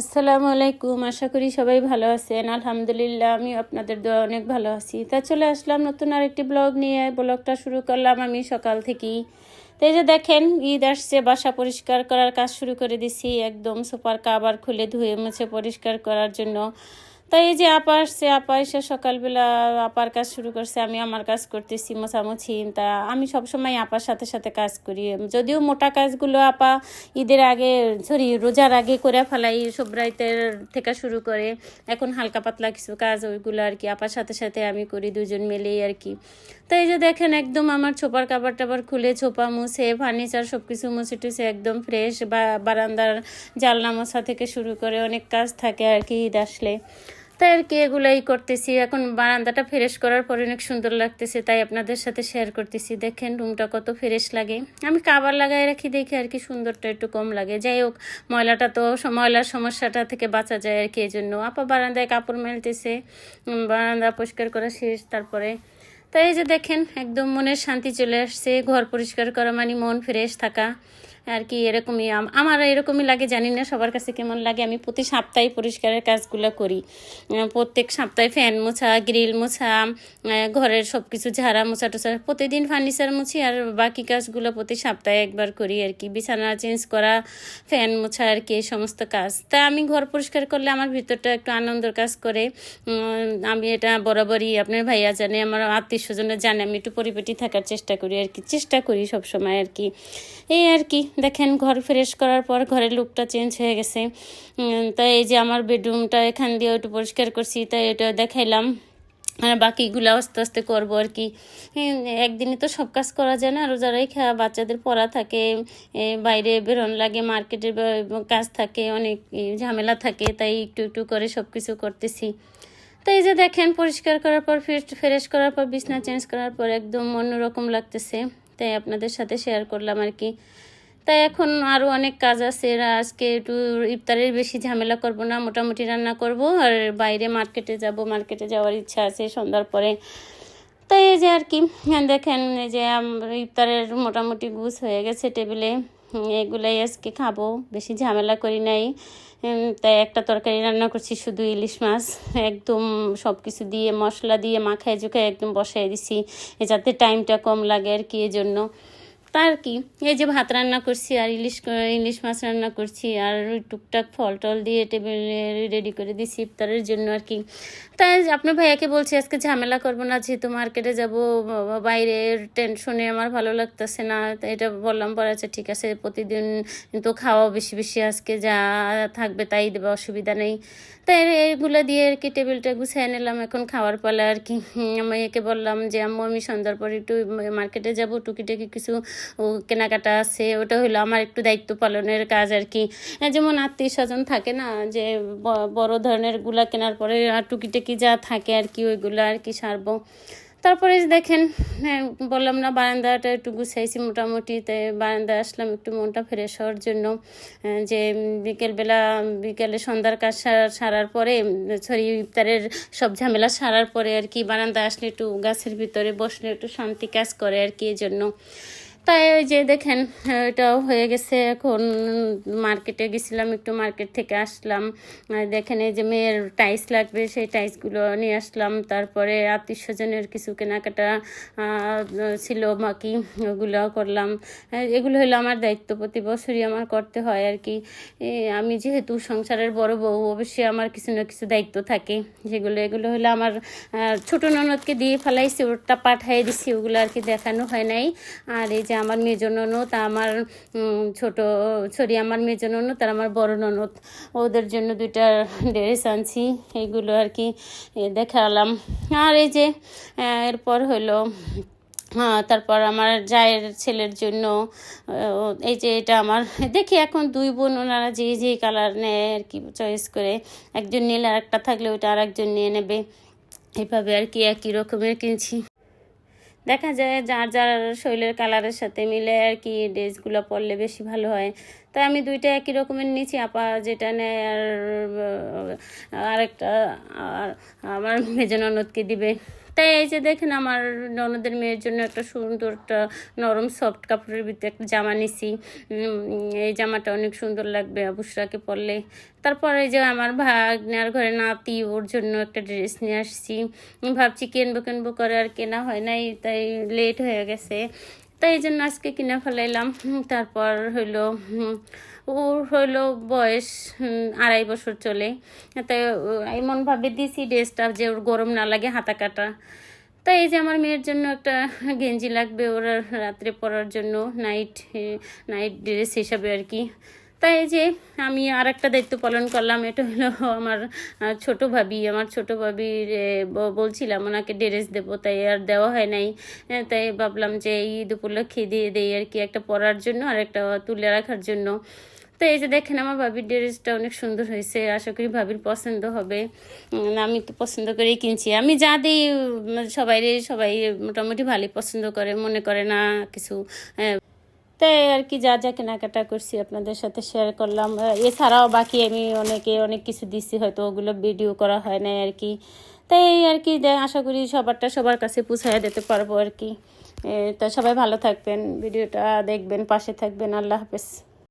আসসালামু আলাইকুম, আশা করি সবাই ভালো আছেন। আলহামদুলিল্লাহ আমি আপনাদের দোয়া অনেক ভালো আছি। তা চলে আসলাম নতুন আরেকটি ব্লগ নিয়ে। ব্লগটা শুরু করলাম আমি সকাল থেকেই। তাই যে দেখেন, ঈদ আসছে, বাসা পরিষ্কার করার কাজ শুরু করে দিছি। একদম সুপার কাবার খুলে ধুয়ে মুছে পরিষ্কার করার জন্য। তাই এই যে আপা আসছে, আপা এসে সকালবেলা আপার কাজ শুরু করছে আমি আমার কাজ করতেছি, মোছামুছি, তা আমি সবসময় আপার সাথে সাথে কাজ করি। যদিও মোটা কাজগুলো আপা ঈদের আগে সরি রোজার আগে করে ফেলাই, সব রাইতের থেকে শুরু করে, এখন হালকা পাতলা কিছু কাজ, ওইগুলো আর কি আপার সাথে সাথে আমি করি দুজন মিলেই আর কি। তো এই যে দেখেন একদম আমার ছোপার কাবার টাবার খুলে ছোপা মুছে, ফার্নিচার সব কিছু মুছে টুছে একদম ফ্রেশ বা বারান্দার জালনা মোছা থেকে শুরু করে অনেক কাজ থাকে আর কি ঈদ আসলে। তাই আর কি এগুলাই করতেছি। এখন বারান্দাটা ফ্রেশ করার পরে অনেক সুন্দর লাগতেছে, তাই আপনাদের সাথে শেয়ার করতেছি। দেখেন, রুমটা কত ফ্রেশ লাগে। আমি কাবার লাগাই রাখি দেখি আর কি সুন্দরটা একটু কম লাগে। যাই হোক, ময়লাটা তো ময়লার সমস্যাটা থেকে বাঁচা যায় আর কি এই জন্য আপা বারান্দায় কাপড় মেলতেছে বারান্দা পরিষ্কার করা শেষ তারপরে। তাই এই যে দেখেন, একদম মনের শান্তি চলে আসছে, ঘর পরিষ্কার করা মানে মন ফ্রেশ থাকা। আর কি এরকমই, আম- আমার এরকমই লাগে, জানি না সবার কাছে কেমন লাগে। আমি প্রতি সপ্তাহে পরিষ্কারের কাজগুলো করি। প্রত্যেক সপ্তাহে ফ্যান মোছা, গ্রিল মোছা ঘরের সব কিছু ঝাড়া মোছা টোছা, প্রতিদিন ফার্নিচার মুছি আর বাকি কাজগুলো প্রতি সপ্তাহে একবার করি আর কি। বিছানা চেঞ্জ করা, ফ্যান মোছা আর কি, এই সমস্ত কাজ। তা আমি ঘর পরিষ্কার করলে আমার ভিতরটা একটু আনন্দের কাজ করে। আমি এটা বরাবরই, আপনার ভাইয়া জানে, আমার আত্মীয় স্বজনরা জানে, আমি একটু পরিপাটি থাকার চেষ্টা করি আর কি, চেষ্টা করি সব সময় আর কি। এই আর কি দেখেন ঘর ফ্রেশ করার পর ঘরের লুকটা চেঞ্জ হয়ে গেছে। তাই এই যে আমার বেডরুমটা এখান দিয়ে একটু পরিষ্কার করছি, তাই এটা দেখাইলাম। আর বাকিগুলো আস্তে আস্তে করব আর কি। একদিনে তো সব কাজ করা যায় না রোজারাই খাওয়া বাচ্চাদের পড়া থাকে বাইরে বেরোন লাগে মার্কেটের কাজ থাকে, অনেক ঝামেলা থাকে, তাই একটু একটু করে সব কিছু করতেছি। তো এই যে দেখেন, পরিষ্কার করার পর ফ্রেশ করার পর, বিছনা চেঞ্জ করার পর একদম অন্যরকম লাগতেছে। তাই আপনাদের সাথে শেয়ার করলাম আর কি। তাই এখন আরও অনেক কাজ আছে। আজকে একটু ইফতারের বেশি ঝামেলা করব না, মোটামুটি রান্না করব। আর বাইরে মার্কেটে যাব, মার্কেটে যাওয়ার ইচ্ছা আছে সন্ধ্যার পরে। তাই এই যে আর কি দেখেন এই যে ইফতারের মোটামুটি গুছ হয়ে গেছে টেবিলে। এগুলাই আজকে খাব, বেশি ঝামেলা করি নাই। তাই একটা তরকারি রান্না করছি, শুধু ইলিশ মাছ। একদম সব কিছু দিয়ে, মশলা দিয়ে মাখায় জুখায় একদম বসাই দিছি, যাতে টাইমটা কম লাগে আর কি এই জন্য তার কি। এই যে ভাত রান্না করছি আর ইলিশ ইলিশ মাছ রান্না করছি আর ওই টুকটাক ফল টল দিয়ে টেবিলে রেডি করে দিছি ইফতারের জন্য আর কি। তাই আপনার ভাইয়াকে বলছি, আজকে ঝামেলা করব না, যেহেতু মার্কেটে যাব বাইরের টেনশনে আমার ভালো লাগতেছে না। এটা বললাম, পরে আচ্ছা ঠিক আছে, প্রতিদিন তো খাওয়া বেশি বেশি, আজকে যা থাকবে তাই দেবে, অসুবিধা নেই। তাই এইগুলো দিয়ে আর কি টেবিলটা গুছিয়ে নিলাম, এখন খাওয়ার পালা আর কি। আমি একে বললাম যে, আম্মু, আমি সন্ধ্যার পর একটু মার্কেটে যাব, টুকিটাকি কিছু কেনাকাটা আছে, ওটা হলো আমার একটু দায়িত্ব পালনের কাজ আর কি। যেমন আত্মীয় স্বজন থাকে না, যে বড় ধরনেরগুলা কেনার পরে আর টুকিটাকি যা থাকে আর কি, ওইগুলো আর কি সারবো। তারপরে দেখেন হ্যাঁ বললাম না, বারান্দাটা একটু গুছাইছি মোটামুটি তাই বারান্দায় আসলাম একটু মনটা ফ্রেশ হওয়ার জন্য। যে বিকেলবেলা, বিকেলে সন্ধ্যার কাজ সারা- সারার পরে সরি, ইফতারের সব ঝামেলা সারার পরে আর কি বারান্দায় আসলে একটু গাছের ভিতরে বসলে একটু শান্তি কাজ করে আর কি এই জন্য তাই ওই যে দেখেন এটাও হয়ে গেছে। এখন মার্কেটে গেছিলাম, একটু মার্কেট থেকে আসলাম। দেখেন, এই যে মেয়ের টাইস লাগবে, সেই টাইসগুলো নিয়ে আসলাম। তারপরে আত্মীয় স্বজনের কিছু কেনাকাটা ছিল বাকি ওগুলো করলাম। এগুলো হলো আমার দায়িত্ব। প্রতি বছরই আমার করতে হয় আর কি। আমি যেহেতু সংসারের বড় বউ, অবশ্যই আমার কিছু না কিছু দায়িত্ব থাকে। যেগুলো, এগুলো হলো আমার ছোট ননদকে দিয়ে ফেলাইছি, ওরটা পাঠাই দিছি, ওগুলো আর কি দেখানো হয় নাই। আর এই যে আমার মেজ ননদ আমার ছোট, সরি, আমার মেজ ননদ আর আমার বড় ননদ ওদের জন্য দুইটা ড্রেস আনছি এইগুলো আর কি দেখালাম। আর এই যে এরপর হলো তারপর আমার জায়ের ছেলের জন্য এই যে এটা আমার, দেখি এখন দুই বোন, ওনারা যে যে কালার নেয় আর কি চয়েস করে। একজন নিলে আর একটা থাকলে ওইটা আর একজন নিয়ে নেবে। এভাবে আর কি একই রকমের কিনছি। দেখা যায় যার যার শরীরের কালারের সাথে মিলে আর কি ড্রেসগুলো পরলে বেশি ভালো হয়। তাই আমি দুইটা একই রকমের নিয়েছি। আপা যেটা নেয় আর আরেকটা, আর আমার মেজ অনুদকে দিবে। তাই এই যে দেখেন আমার ননদের মেয়ের জন্য একটা সুন্দর একটা নরম সফট কাপড়ের ভিতরে একটা জামা নিছি। এই জামাটা অনেক সুন্দর লাগবে আবুসরাকে পরলে। তারপরে যে আমার ভাগনার ঘরে নাতি, ওর জন্য একটা ড্রেস নিয়ে আসছি। ভাবছি কেনবো কেনবো করে আর কেনা হয় নাই, তাই লেট হয়ে গেছে। তাই এই জন্য আজকে কিনে ফেলাইলাম। তারপর হইল ওর হইল বয়স আড়াই বছর চলে। তাই এমনভাবে দিছি ড্রেসটা যে ওর গরম না লাগে হাতা কাটা। তাই এই যে আমার মেয়ের জন্য একটা গেঞ্জি লাগবে ওর রাত্রে পরার জন্য, নাইট নাইট ড্রেস হিসাবে আর কি। তাই যে আমি আর একটা দায়িত্ব পালন করলাম, এটা হলো আমার ছোট ভাবি। আমার ছোট ভাবির বলছিলাম ওনাকে ড্রেস দেবো, তাই আর দেওয়া হয় নাই। তাই ভাবলাম যে এই ঈদ উপলক্ষে দিয়ে দেই আর কি, একটা পরার জন্য আর একটা তুলে রাখার জন্য। তো এই যে দেখেন, আমার ভাবির ড্রেসটা অনেক সুন্দর হয়েছে, আশা করি ভাবির পছন্দ হবে। আমি তো পছন্দ করেই কিনছি। আমি যা দিই সবাই সবাই মোটামুটি ভালোই পছন্দ করে, মনে করে না কিছু তাই আর কি যা যা কেনাকাটা করছি আপনাদের সাথে শেয়ার করলাম। এছাড়াও বাকি আমি অনেকে অনেক কিছু দিচ্ছি হয়তো ওগুলো ভিডিও করা হয় না আর কি। তাই আর কি আশা করি সবারটা সবার কাছে পুছাইয়া দিতে পারব আর কি। তো সবাই ভালো থাকবেন, ভিডিওটা দেখবেন, পাশে থাকবেন, আল্লাহ হাফেজ।